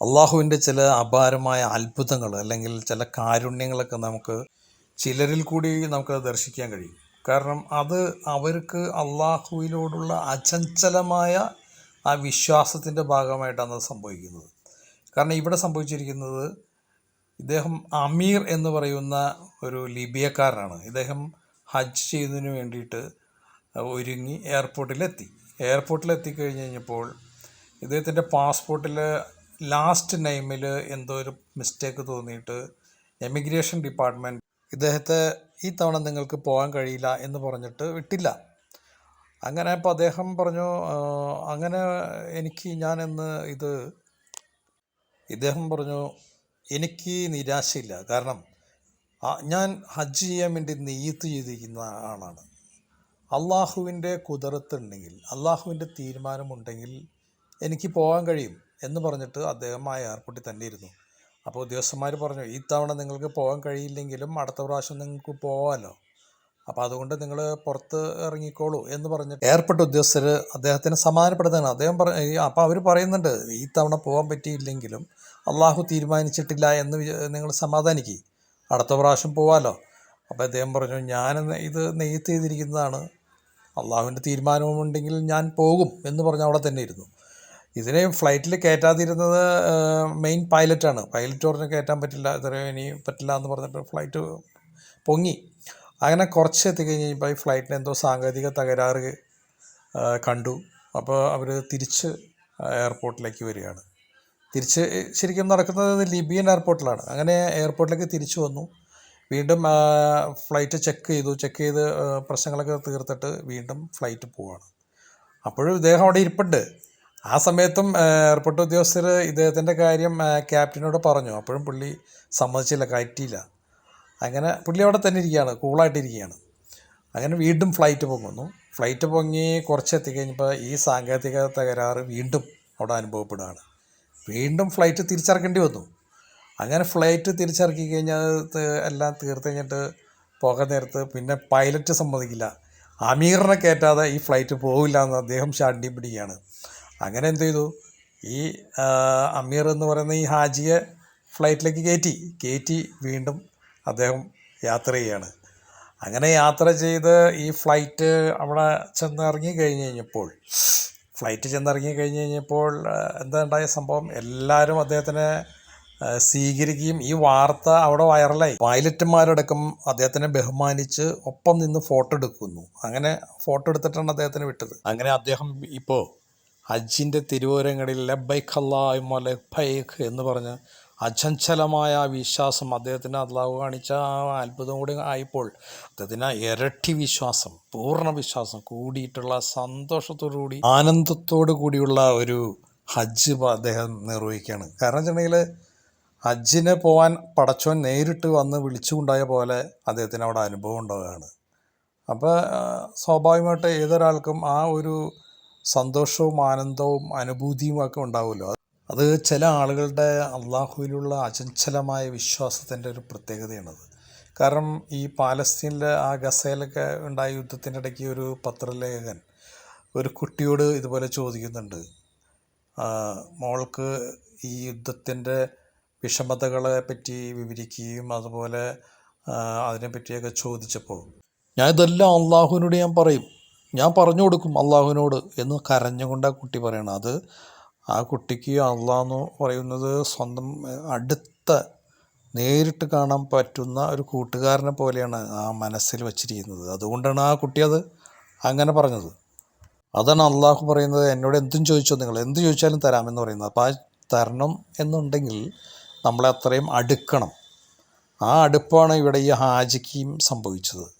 അള്ളാഹുവിന്റെ ചില അപാരമായ അത്ഭുതങ്ങൾ അല്ലെങ്കിൽ ചില കാരുണ്യങ്ങളൊക്കെ നമുക്ക് ചിലരിൽ കൂടി നമുക്ക് ദർശിക്കാൻ കഴിയും. കാരണം അത് അവർക്ക് അള്ളാഹുവിനോടുള്ള അചഞ്ചലമായ ആ വിശ്വാസത്തിന്റെ ഭാഗമായിട്ടാണ് അത് സംഭവിക്കുന്നത്. കാരണം ഇവിടെ സംഭവിച്ചിരിക്കുന്നത് ഇദ്ദേഹം അമീർ എന്ന് പറയുന്ന ഒരു ലിബിയക്കാരനാണ്. ഇദ്ദേഹം ഹജ്ജ് ചെയ്യുന്നതിന് വേണ്ടിയിട്ട് ഒരുങ്ങി എയർപോർട്ടിലെത്തി. എയർപോർട്ടിലെത്തി കഴിഞ്ഞ് കഴിഞ്ഞപ്പോൾ ഇദ്ദേഹത്തിന്റെ പാസ്പോർട്ടിൽ ലാസ്റ്റ് നെയിമിൽ എന്തോ ഒരു മിസ്റ്റേക്ക് തോന്നിയിട്ട് എമിഗ്രേഷൻ ഡിപ്പാർട്ട്മെന്റ് ഇദ്ദേഹത്തെ ഈ തവണ നിങ്ങൾക്ക് പോകാൻ കഴിയില്ല എന്ന് പറഞ്ഞിട്ട് വിട്ടില്ല. അങ്ങനെ അപ്പോൾ അദ്ദേഹം പറഞ്ഞു അങ്ങനെ എനിക്ക് ഞാനിന്ന് ഇത് ഇദ്ദേഹം പറഞ്ഞു എനിക്ക് നിരാശയില്ല. കാരണം ഞാൻ ഹജ്ജ് ചെയ്യാൻ വേണ്ടി നെയ്ത്ത് ചെയ്തിരിക്കുന്ന ആളാണ്. അള്ളാഹുവിന്റെ കുതിരത്തുണ്ടെങ്കിൽ അള്ളാഹുവിന്റെ തീരുമാനമുണ്ടെങ്കിൽ എനിക്ക് പോകാൻ കഴിയും എന്ന് പറഞ്ഞിട്ട് അദ്ദേഹം ആ എയർപോർട്ടിൽ തന്നെ ഇരുന്നു. അപ്പോൾ ഉദ്യോഗസ്ഥന്മാർ പറഞ്ഞു ഈ തവണ നിങ്ങൾക്ക് പോകാൻ കഴിയില്ലെങ്കിലും അടുത്ത പ്രാവശ്യം നിങ്ങൾക്ക് പോകാമല്ലോ അപ്പോൾ അതുകൊണ്ട് നിങ്ങൾ പുറത്ത് ഇറങ്ങിക്കോളൂ എന്ന് പറഞ്ഞിട്ട് എയർപോർട്ട് ഉദ്യോഗസ്ഥർ അദ്ദേഹത്തിന് സമാധാനപ്പെടുത്തുകയാണ്. അദ്ദേഹം പറ അപ്പോൾ അവർ പറയുന്നുണ്ട് ഈ തവണ പോകാൻ പറ്റിയില്ലെങ്കിലും അള്ളാഹു തീരുമാനിച്ചിട്ടില്ല എന്ന് നിങ്ങൾ സമാധാനിക്കി. അടുത്ത പ്രാവശ്യം പോവാമല്ലോ അപ്പോൾ അദ്ദേഹം പറഞ്ഞു ഞാൻ ഇത് നെയ്ത്ത് ചെയ്തിരിക്കുന്നതാണ്. അള്ളാഹുവിന്റെ തീരുമാനമുണ്ടെങ്കിൽ ഞാൻ പോകും എന്ന് പറഞ്ഞ് അവിടെ തന്നെ ഇരുന്നു. ഇതിനെ ഫ്ലൈറ്റിൽ കയറ്റാതിരുന്നത് മെയിൻ പൈലറ്റാണ് പൈലറ്റ് പറഞ്ഞ് കയറ്റാൻ പറ്റില്ല ഇത്രയും ഇനി പറ്റില്ല എന്ന് പറഞ്ഞിട്ട് ഫ്ലൈറ്റ് പൊങ്ങി. അങ്ങനെ കുറച്ച് എത്തിക്കഴിഞ്ഞ് കഴിഞ്ഞപ്പോൾ ഈ ഫ്ലൈറ്റിന് എന്തോ സാങ്കേതിക തകരാറ് കണ്ടു. അപ്പോൾ അവർ തിരിച്ച് എയർപോർട്ടിലേക്ക് വരികയാണ്. തിരിച്ച് ശരിക്കും നടക്കുന്നത് ലിബിയൻ എയർപോർട്ടിലാണ് അങ്ങനെ എയർപോർട്ടിലേക്ക് തിരിച്ചു വന്നു. വീണ്ടും ഫ്ലൈറ്റ് ചെക്ക് ചെയ്തു. ചെക്ക് ചെയ്ത് പ്രശ്നങ്ങളൊക്കെ തീർത്തിട്ട് വീണ്ടും ഫ്ലൈറ്റ് പോവാണ്. അപ്പോഴും ഇദ്ദേഹം അവിടെ ഇരിപ്പുണ്ട്. ആ സമയത്തും എയർപോർട്ട് ഉദ്യോഗസ്ഥർ ഇദ്ദേഹത്തിന്റെ കാര്യം ക്യാപ്റ്റനോട് പറഞ്ഞു. അപ്പോഴും പുള്ളി സമ്മതിച്ചില്ല കയറ്റിയില്ല. അങ്ങനെ പുള്ളി അവിടെ തന്നെ ഇരിക്കുകയാണ് കൂളായിട്ടിരിക്കുകയാണ്. അങ്ങനെ വീണ്ടും ഫ്ലൈറ്റ് പൊങ്ങുന്നു. ഫ്ലൈറ്റ് പൊങ്ങി കുറച്ച് എത്തിക്കഴിഞ്ഞപ്പോൾ ഈ സാങ്കേതിക തകരാറ് വീണ്ടും അവിടെ അനുഭവപ്പെടുകയാണ്. വീണ്ടും ഫ്ലൈറ്റ് തിരിച്ചിറക്കേണ്ടി വന്നു. അങ്ങനെ ഫ്ലൈറ്റ് തിരിച്ചിറക്കി കഴിഞ്ഞാൽ എല്ലാം തീർത്ത് കഴിഞ്ഞിട്ട് പോകാൻ നേരത്ത് പിന്നെ പൈലറ്റ് സമ്മതിക്കില്ല. അമീറിനെ കയറ്റാതെ ഈ ഫ്ലൈറ്റ് പോകില്ല എന്ന് അദ്ദേഹം ശാഠ്യം പിടിക്കുകയാണ്. അങ്ങനെ എന്ത് ചെയ്തു? ഈ അമീർ എന്ന് പറയുന്ന ഈ ഹാജിയെ ഫ്ലൈറ്റിലേക്ക് കയറ്റി. കയറ്റി വീണ്ടും അദ്ദേഹം യാത്ര ചെയ്യാണ്. അങ്ങനെ യാത്ര ചെയ്ത് ഈ ഫ്ലൈറ്റ് അവിടെ ചെന്നിറങ്ങി കഴിഞ്ഞ് കഴിഞ്ഞപ്പോൾ ഫ്ലൈറ്റ് ചെന്നിറങ്ങി കഴിഞ്ഞ് കഴിഞ്ഞപ്പോൾ എന്താ ഉണ്ടായ സംഭവം? എല്ലാവരും അദ്ദേഹത്തിനെ സ്വീകരിക്കുകയും ഈ വാർത്ത അവിടെ വൈറലായി. പൈലറ്റുമാരടക്കം അദ്ദേഹത്തിനെ ബഹുമാനിച്ച് ഒപ്പം നിന്ന് ഫോട്ടോ എടുക്കുന്നു. അങ്ങനെ ഫോട്ടോ എടുത്തിട്ടാണ് അദ്ദേഹത്തിന് വിട്ടത്. അങ്ങനെ അദ്ദേഹം ഇപ്പോൾ ഹജ്ജിന്റെ തിരുവോരങ്ങളിൽ ലബൈഖ് അല്ലായ്മ ലബൈഖ് എന്ന് പറഞ്ഞ് അചഞ്ചലമായ വിശ്വാസം അദ്ദേഹത്തിന് അള്ളാഹു കാണിച്ച അത്ഭുതം കൂടി ആയപ്പോൾ അദ്ദേഹത്തിന് ഇരട്ടി വിശ്വാസം പൂർണ വിശ്വാസം കൂടിയിട്ടുള്ള സന്തോഷത്തോടു കൂടി ആനന്ദത്തോടു കൂടിയുള്ള ഒരു ഹജ്ജ് അദ്ദേഹം നിർവഹിക്കുകയാണ്. കാരണം വെച്ചിട്ടുണ്ടെങ്കിൽ ഹജ്ജിന് പോകാൻ പടച്ചോൻ നേരിട്ട് വന്ന് വിളിച്ചുകൊണ്ടായ പോലെ അദ്ദേഹത്തിന് അവിടെ അനുഭവം ഉണ്ടാവുകയാണ്. അപ്പോൾ സ്വാഭാവികമായിട്ട് ഏതൊരാൾക്കും ആ ഒരു സന്തോഷവും ആനന്ദവും അനുഭൂതിയും ഒക്കെ ഉണ്ടാവുമല്ലോ. അത് ചില ആളുകളുടെ അള്ളാഹുവിലുള്ള അചഞ്ചലമായ വിശ്വാസത്തിന്റെ ഒരു പ്രത്യേകതയാണത്. കാരണം ഈ പാലസ്തീനിലെ ആ ഗസയിലൊക്കെ ഉണ്ടായ യുദ്ധത്തിന്റെ ഇടയ്ക്ക് ഒരു പത്രലേഖകൻ ഒരു കുട്ടിയോട് ഇതുപോലെ ചോദിക്കുന്നുണ്ട്. മോൾക്ക് ഈ യുദ്ധത്തിന്റെ വിഷമതകളെ പറ്റി വിവരിക്കുകയും അതുപോലെ അതിനെപ്പറ്റിയൊക്കെ ചോദിച്ചപ്പോൾ ഞാൻ ഇതെല്ലാം അള്ളാഹുവിനോട് ഞാൻ പറയും. ഞാൻ പറഞ്ഞു കൊടുക്കും അള്ളാഹുവിനോട് എന്ന് കരഞ്ഞുകൊണ്ട് ആ കുട്ടി പറയണം. അത് ആ കുട്ടിക്ക് അള്ളാഹ് എന്ന് പറയുന്നത് സ്വന്തം അടുത്ത നേരിട്ട് കാണാൻ പറ്റുന്ന ഒരു കൂട്ടുകാരനെ പോലെയാണ് ആ മനസ്സിൽ വച്ചിരിക്കുന്നത്. അതുകൊണ്ടാണ് ആ കുട്ടി അത് അങ്ങനെ പറഞ്ഞത്. അതാണ് അള്ളാഹു പറയുന്നത് എന്നോട് എന്തും ചോദിച്ചോ നിങ്ങൾ എന്ത് ചോദിച്ചാലും തരാമെന്ന് പറയുന്നത്. അപ്പോൾ ആ തരണം എന്നുണ്ടെങ്കിൽ നമ്മളെ അത്രയും അടുക്കണം. ആ അടുപ്പാണ് ഇവിടെ ഈ ഹാജിക്കും സംഭവിച്ചത്.